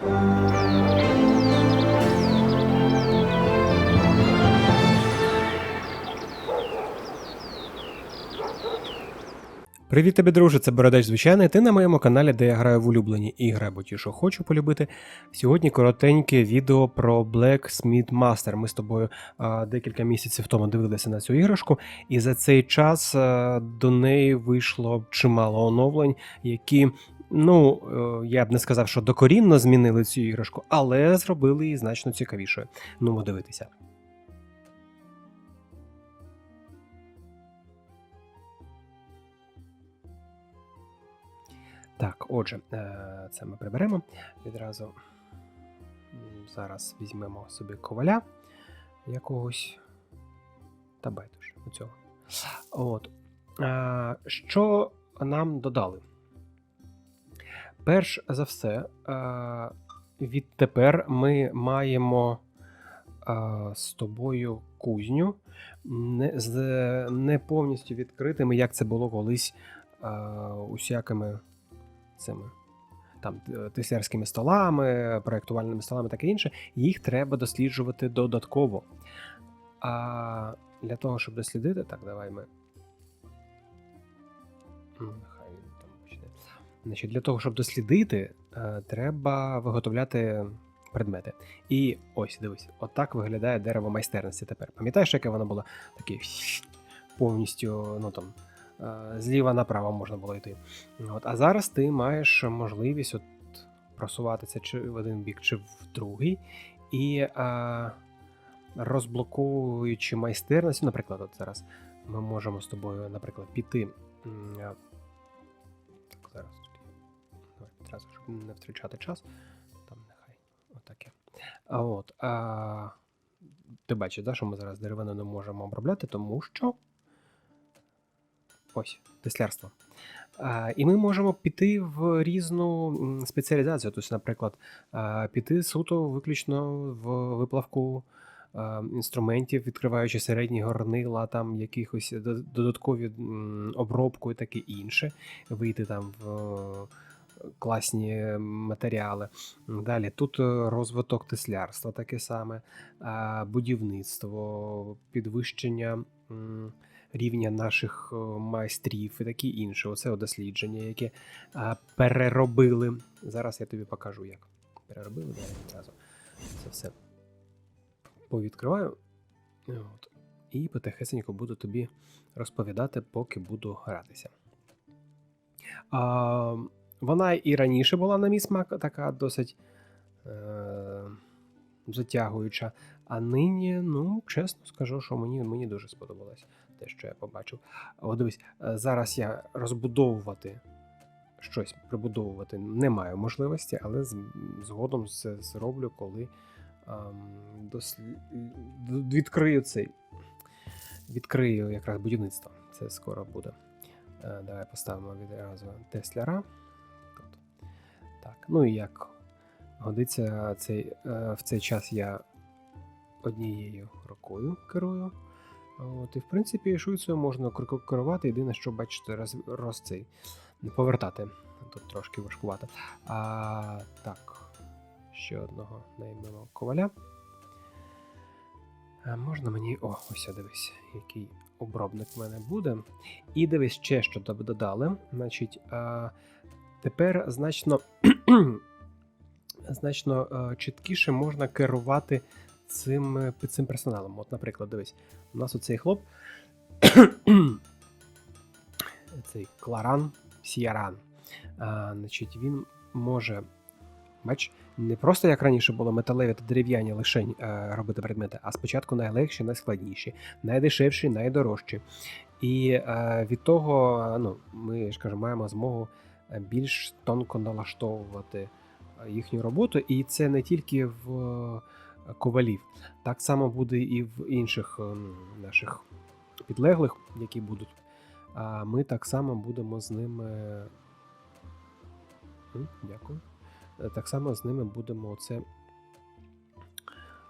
Привіт тобі, друже, це Бородач звичайний. Ти на моєму каналі, де я граю в улюблені ігри або ті, що хочу полюбити. Сьогодні коротеньке відео про Black Smith Master. Ми з тобою а, декілька місяців тому дивилися на цю іграшку, і за цей час а, до неї вийшло чимало оновлень, які. Ну, е, я б не сказав, що докорінно змінили цю іграшку, але зробили її значно цікавішою. Ну, дивитися. Так, отже, е, це ми приберемо. Відразу зараз візьмемо собі коваля якогось. Та байдуже Що нам додали? Перш за все, е, відтепер ми маємо е, з тобою кузню не, з не повністю відкритими, як це було колись е, усякими цими там теслярськими столами, проєктувальними столами, таке інше, їх треба досліджувати додатково. А для того, щоб дослідити, так, давай ми. Значить, для того, щоб дослідити, е, треба виготовляти предмети. І ось, дивись, отак виглядає дерево майстерності тепер. Пам'ятаєш, яке воно було таке повністю, ну там, е, зліва направо можна було йти. От, а зараз ти маєш можливість от просуватися чи в один бік, чи в другий. І а, розблоковуючи майстерність, наприклад, от зараз ми можемо з тобою, наприклад, піти. Не втрачати час. Там нехай. Отаке. А от. А, ти бачиш, да, що ми зараз деревину не можемо обробляти, тому що. Ось, теслярство. А, І ми можемо піти в різну спеціалізацію. Тобто, наприклад, а, піти суто виключно в виплавку інструментів, відкриваючи середні горнила, там якихось додаткові обробку і таке інше, вийти там в класні матеріали. Далі тут е, розвиток теслярства таке саме, будівництво, підвищення. рівня наших е, майстрів і таке інше. Оце дослідження, яке переробили. Зараз я тобі покажу, як. Переробили, відразу це все повідкриваю. От. І потихесенько буду тобі розповідати, поки буду гратися. А, вона і раніше була на мій смак, така досить е, затягуюча. А нині, ну, чесно скажу, що мені, мені дуже сподобалось те, що я побачив. От дивись, е, зараз я розбудовувати щось прибудовувати не маю можливості, але згодом це зроблю, коли ем, дослі... відкрию цей. Відкрию якраз будівництво. Це скоро буде. Е, Давай поставимо відразу Тесляра. Так, ну і як годиться цей, е, в цей час я однією рукою керую. От, і в принципі, швидко можна керувати. Єдине, що бачите, роз, роз цей, повертати. Тут трошки важкувато. А, так, ще одного наймемо коваля. А можна мені. О, ось дивись, який обробник в мене буде. І дивись ще, що додали. Значить, тепер значно, значно чіткіше можна керувати цим, е, цим персоналом. От, наприклад, дивись, у нас оцей хлоп. цей Кларан Сіаран. А, значить, він може. Бач, не просто як раніше було металеві та дерев'яні лишень е, робити предмети, а спочатку найлегші, найскладніші, найдешевші, найдорожчі. І е, від того, е, ну, ми ж кажу, маємо змогу е, більш тонко налаштовувати е, їхню роботу. І це не тільки в е, ковалів, так само буде і в інших ем, наших підлеглих, які будуть. А ми так само будемо з ними. Дякую. Е, Так само з ними будемо це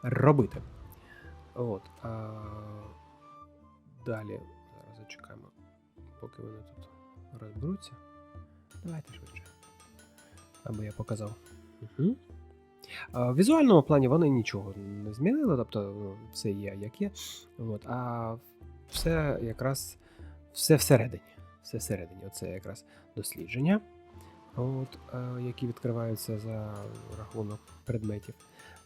робити. От. А... Далі. Зараз зачекаємо, поки вони тут розберуться. Давайте швидше. Аби я показав. Угу. А, В візуальному плані вони нічого не змінили, тобто ну, все є як є. От, а все якраз все всередині. Все всередині. Оце якраз дослідження, от, е, які відкриваються за рахунок предметів.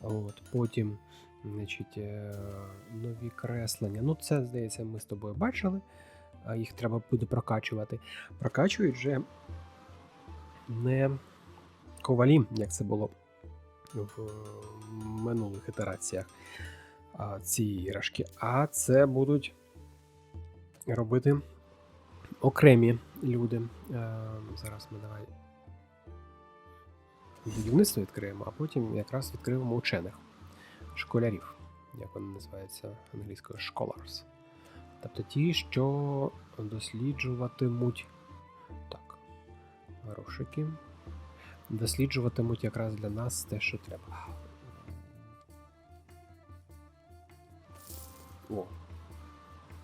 От, потім значить, е, нові креслення. Ну, це, здається, ми з тобою бачили. Їх треба буде прокачувати. Прокачують вже не ковалі, як це було в е, минулих ітераціях цієї іграшки, а це будуть робити окремі люди. Е, Зараз ми давай будівництво відкриємо, а потім якраз відкриємо учених школярів, як вони називаються англійською scholars. Тобто ті, що досліджуватимуть так, грошики. Досліджуватимуть якраз для нас те, що треба. О.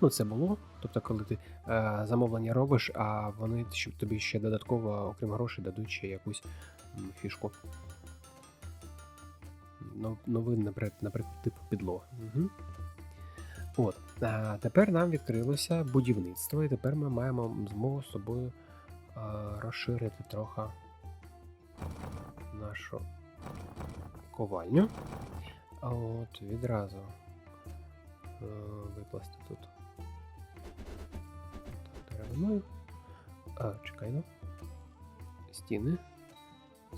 Ну, це було. Тобто, коли ти е, замовлення робиш, а вони тобі ще додатково, окрім грошей, дадуть ще якусь фішку. Ну, новий, наприклад, типу підлога. Угу. От. А тепер нам відкрилося будівництво, і тепер ми маємо змогу з собою розширити трохи нашу ковальню. А от відразу е, викласти тут деревиною. А, чекай ну. Стіни.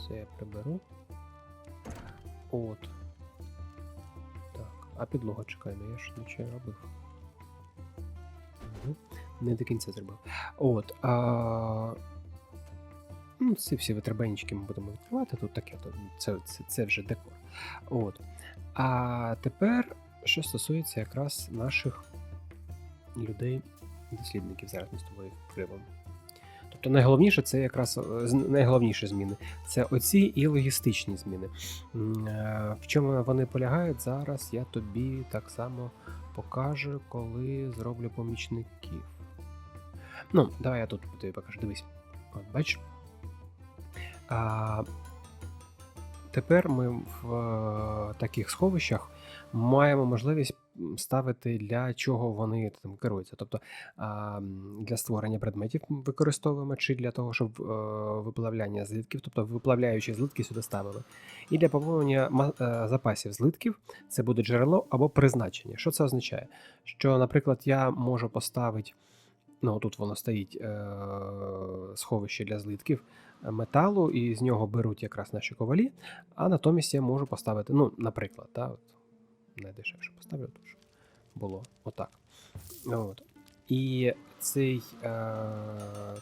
Це я приберу. От. Так, а підлога чекай, ну я ж нічого робив. Не до кінця зробив. От. А... Ну, ці всі витребенічки ми будемо відкривати. Тут таке, то це, це, це вже декор. От. А тепер, що стосується якраз наших людей-дослідників, зараз ми з тобою. Тобто найголовніше це якраз е, найголовніші зміни. Це оці і логістичні зміни. Е, В чому вони полягають зараз, я тобі так само покажу, коли зроблю помічників. Ну, давай я тут тобі покажу. Дивись. От, бачиш? А, тепер ми в е, таких сховищах маємо можливість ставити для чого вони там керуються. Тобто а, для створення предметів використовуємо, чи для того, щоб е, виплавляння злитків, тобто виплавляючі злитки сюди ставили. І для поповнення е, запасів злитків це буде джерело або призначення. Що це означає? Що, наприклад, я можу поставити. Ну, тут воно стоїть е, сховище для злитків е, металу, і з нього беруть якраз наші ковалі. А натомість я можу поставити, ну, наприклад, та, от, найдешевше поставлю щоб було отак. От. І цей, е,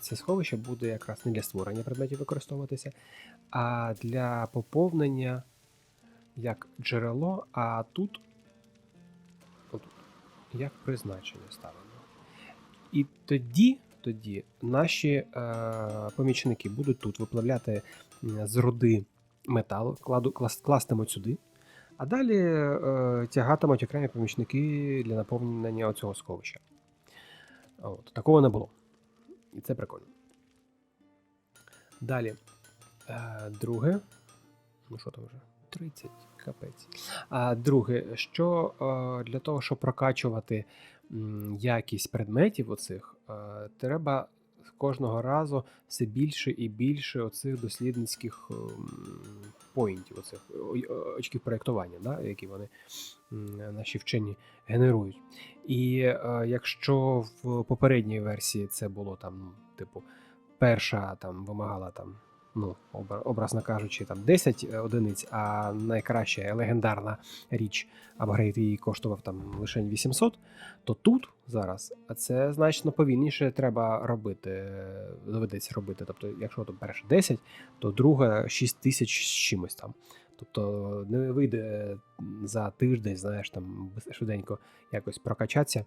це сховище буде якраз не для створення предметів використовуватися, а для поповнення як джерело, а тут отут, як призначення ставимо. І тоді, тоді наші е, помічники будуть тут виплавляти з руди метал, кладу, клас, кластимуть сюди, а далі е, тягатимуть окремі помічники для наповнення цього сховища. От, такого не було. І це прикольно. Далі. Е, друге. Ну що там вже? 30, капець. А друге, що е, для того, щоб прокачувати якість предметів оцих, е, треба кожного разу все більше і більше оцих дослідницьких ем, поінтів, оцих очків проєктування, да, які вони наші вчені генерують. І е, якщо в попередній версії це було там, типу, перша там вимагала там. Ну, образно кажучи, там 10 одиниць, а найкраща легендарна річ апгрейд її коштував там лише 800, то тут зараз це значно повільніше треба робити, е, доведеться робити. Тобто, якщо то перше 10, то друга 6 тисяч з чимось там. Тобто не вийде за тиждень, знаєш, там швиденько якось прокачатися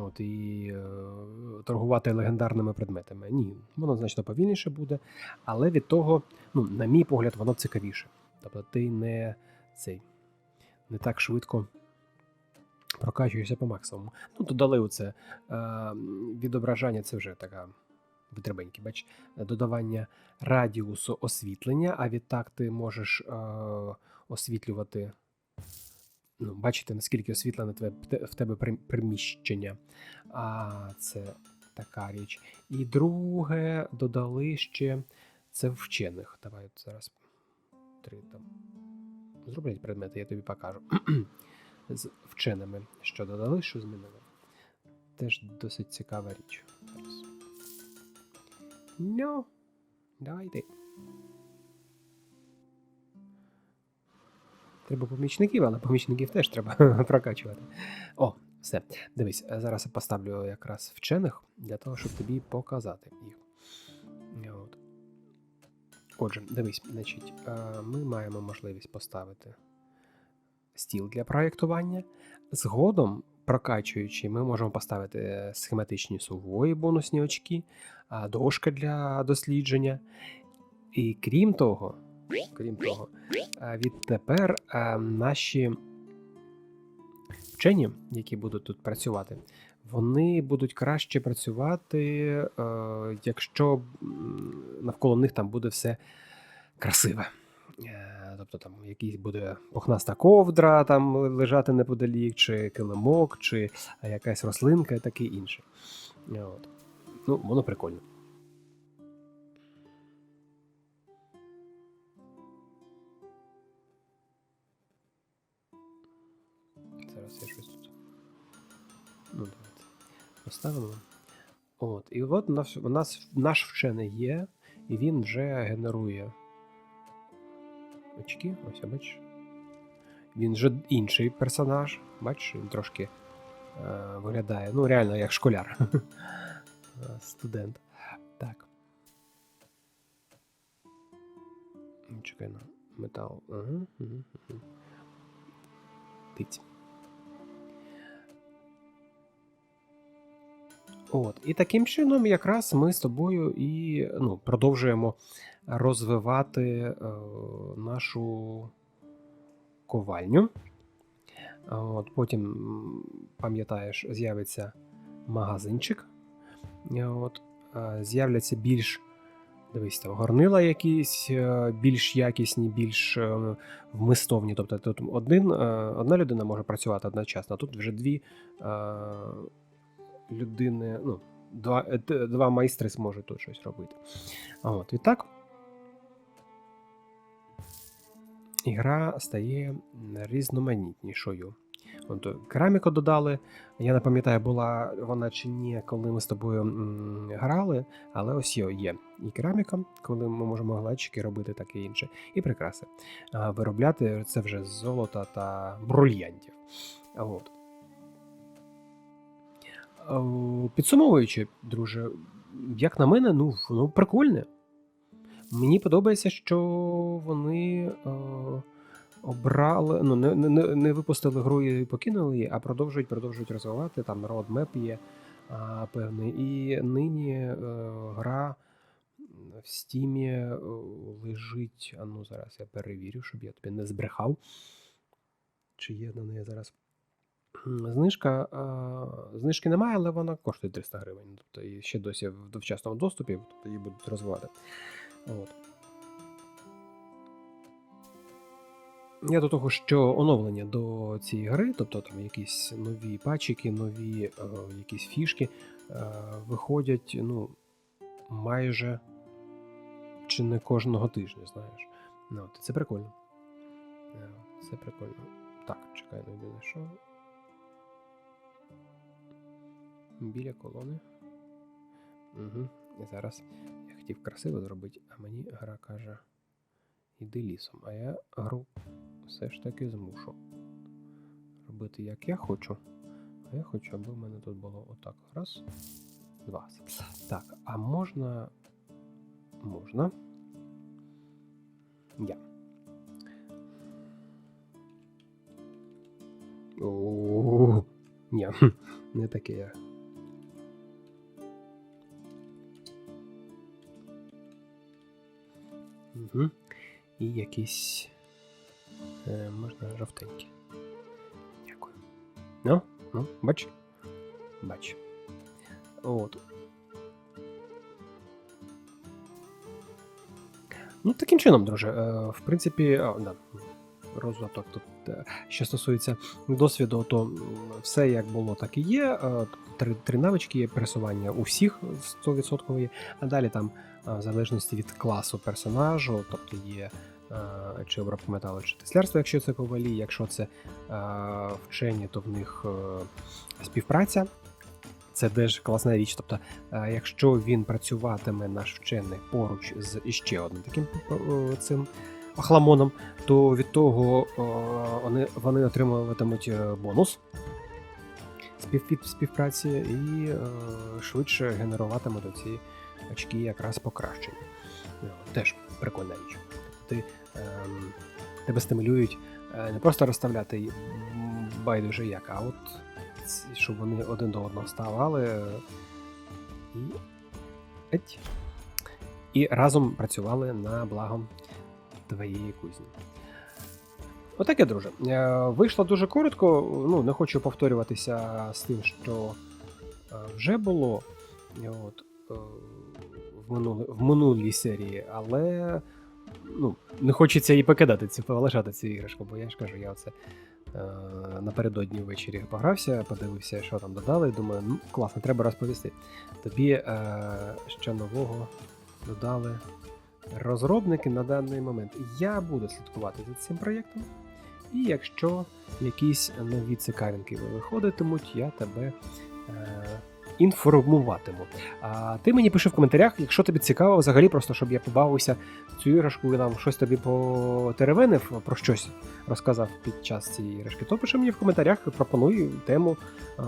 от, і е, торгувати легендарними предметами. Ні, воно значно повільніше буде, але від того, ну, на мій погляд, воно цікавіше. Тобто ти не цей не так швидко прокачуєшся по максимуму. Ну, додали оце е, відображання, це вже така витребеньки, бач, додавання радіусу освітлення, а відтак ти можеш е, освітлювати. Ну, бачите, наскільки освітлене тве, те- в тебе приміщення. А це така річ. І друге, додали ще це вчених. Давай от зараз три там. Зроблять предмети, я тобі покажу. З вченими, що додали, що змінили. Теж досить цікава річ. Зараз. Давай йди. Треба помічників, але помічників теж треба прокачувати. О, все. Дивись, е, зараз я поставлю якраз вчених для того, щоб тобі показати їх. От. Отже, дивись, значить, е, ми маємо можливість поставити стіл для проєктування. Згодом, прокачуючи, ми можемо поставити схематичні сувої бонусні очки, дошка для дослідження. І крім того, крім того, відтепер наші вчені, які будуть тут працювати, вони будуть краще працювати, якщо навколо них там буде все красиве. Е, Тобто там якийсь буде пухнаста ковдра там лежати неподалік, чи килимок, чи якась рослинка і таке інше. Е, От. Ну, воно прикольно. Зараз я щось тут. Ну. Поставимо. От. І от у нас, у нас наш вчений є, і він вже генерує очки. Ось, бачиш. Він вже інший персонаж. Бачиш, він трошки е, виглядає. Ну, реально, як школяр. Студент. Так. Чекай на метал. Ага, ага, ага. Тиць. От. І таким чином, якраз ми з тобою і ну, продовжуємо розвивати е, нашу ковальню. От, потім, пам'ятаєш, з'явиться магазинчик. От, е, з'являться більш дивись, там горнила якісь е, більш якісні, більш е, вмистовні. Тобто тут один, одна людина може працювати одночасно, а тут вже дві людини, ну, два, е, два майстри зможуть тут щось робити. От, і так. Ігра стає різноманітнішою. От, кераміку додали. Я не пам'ятаю, була вона чи ні, коли ми з тобою м, грали, але ось є. І кераміка, коли ми можемо глечики робити таке інше, і прикраси. А виробляти це вже з золота та брульянтів. От. Е, Підсумовуючи, друже, як на мене, ну, воно прикольне. Мені подобається, що вони е, обрали, ну, не, не, не випустили гру і покинули її, а продовжують, продовжують розвивати. Там roadmap є а, певний. І нині е, гра в стімі е, лежить. А ну зараз я перевірю, щоб я тобі не збрехав. Чи є на неї зараз Знижка, знижки немає, але вона коштує 300 гривень. Тобто і ще досі в довчасному доступі, тобто її будуть розвивати. От. Я до того, що оновлення до цієї гри, тобто там якісь нові патчики, нові е, якісь фішки, е, виходять ну, майже чи не кожного тижня, знаєш. Ну, це прикольно. Е, Це прикольно. Так, чекай, ну єдине що. Біля колони. Угу. І зараз я хотів красиво зробити, а мені гра каже: іди лісом. А я гру все ж таки змушу робити як я хочу. А я хочу, аби в мене тут було отак. Раз, два. Так, а можна. Можна. Я. О, ні, не таке я. Угу. І якісь. Е, можна жовтенькі. Дякую. Ну, ну, бач. Бач. От. Ну, таким чином, друже. Е, в принципі, а, да. розвиток. Тут, що стосується досвіду, то все як було, так і є. Е, Три, три навички є пересування у всіх 100% є, а далі там е, в залежності від класу персонажу, тобто є е, чи обробка металу, чи теслярство, якщо це ковалі, якщо це е, вчені, то в них е, співпраця. Це теж класна річ. Тобто, е, якщо він працюватиме наш вчений поруч з іще одним таким е, цим охламоном, то від того е, вони, вони отримуватимуть е, бонус спів, від співпраці і е, швидше генеруватимуть ці очки якраз покращення. Теж прикольна річ. Тобто ти, ем, тебе стимулюють не просто розставляти байдуже як, а от щоб вони один до одного ставали і, і разом працювали на благо твоєї кузні. Отаке, друже. Е, Вийшло дуже коротко. Ну, не хочу повторюватися з тим, що е, вже було е, от, в, минулі, в минулій серії, але ну, не хочеться і покидати цю, полишати цю іграшку, бо я ж кажу, я оце е, напередодні ввечері погрався, подивився, що там додали, і думаю, ну класно, треба розповісти. Тобі е, що нового додали розробники на даний момент. Я буду слідкувати за цим проєктом. І якщо якісь нові цікавинки виходитимуть, я тебе е, інформуватиму. А ти мені пиши в коментарях, якщо тобі цікаво, взагалі, просто щоб я побавився цю іграшку і там щось тобі потеревенив, про щось розказав під час цієї іграшки, то пиши мені в коментарях, пропонуй тему. е,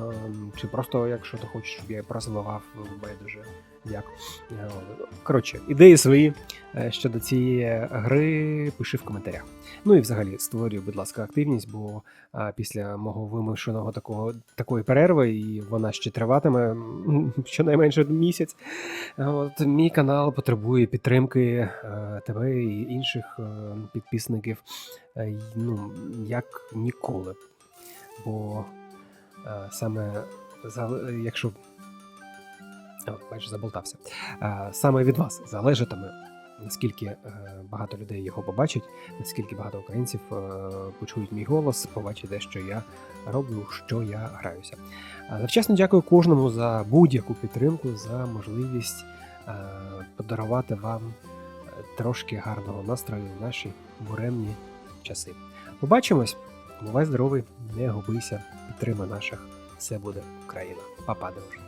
чи просто, якщо ти хочеш, щоб я розвивав, байдуже як. Е, Коротше, ідеї свої е, щодо цієї гри пиши в коментарях. Ну і взагалі створюй, будь ласка, активність, бо після мого вимушеного такого такої перерви, і вона ще триватиме щонайменше місяць. От мій канал потребує підтримки е, тебе і інших підписників, ну як ніколи. Бо саме за, якщо бачиш, заболтався. Е, Саме від вас залежатиме, наскільки е, багато людей його побачить, наскільки багато українців е, почують мій голос, побачать те, що я роблю, що я граюся. Завчасно дякую кожному за будь-яку підтримку, за можливість подарувати вам трошки гарного настрою в наші буремні часи. Побачимось! Бувай здоровий, не губися, підтримай наших. Все буде Україна. Па-па, друже.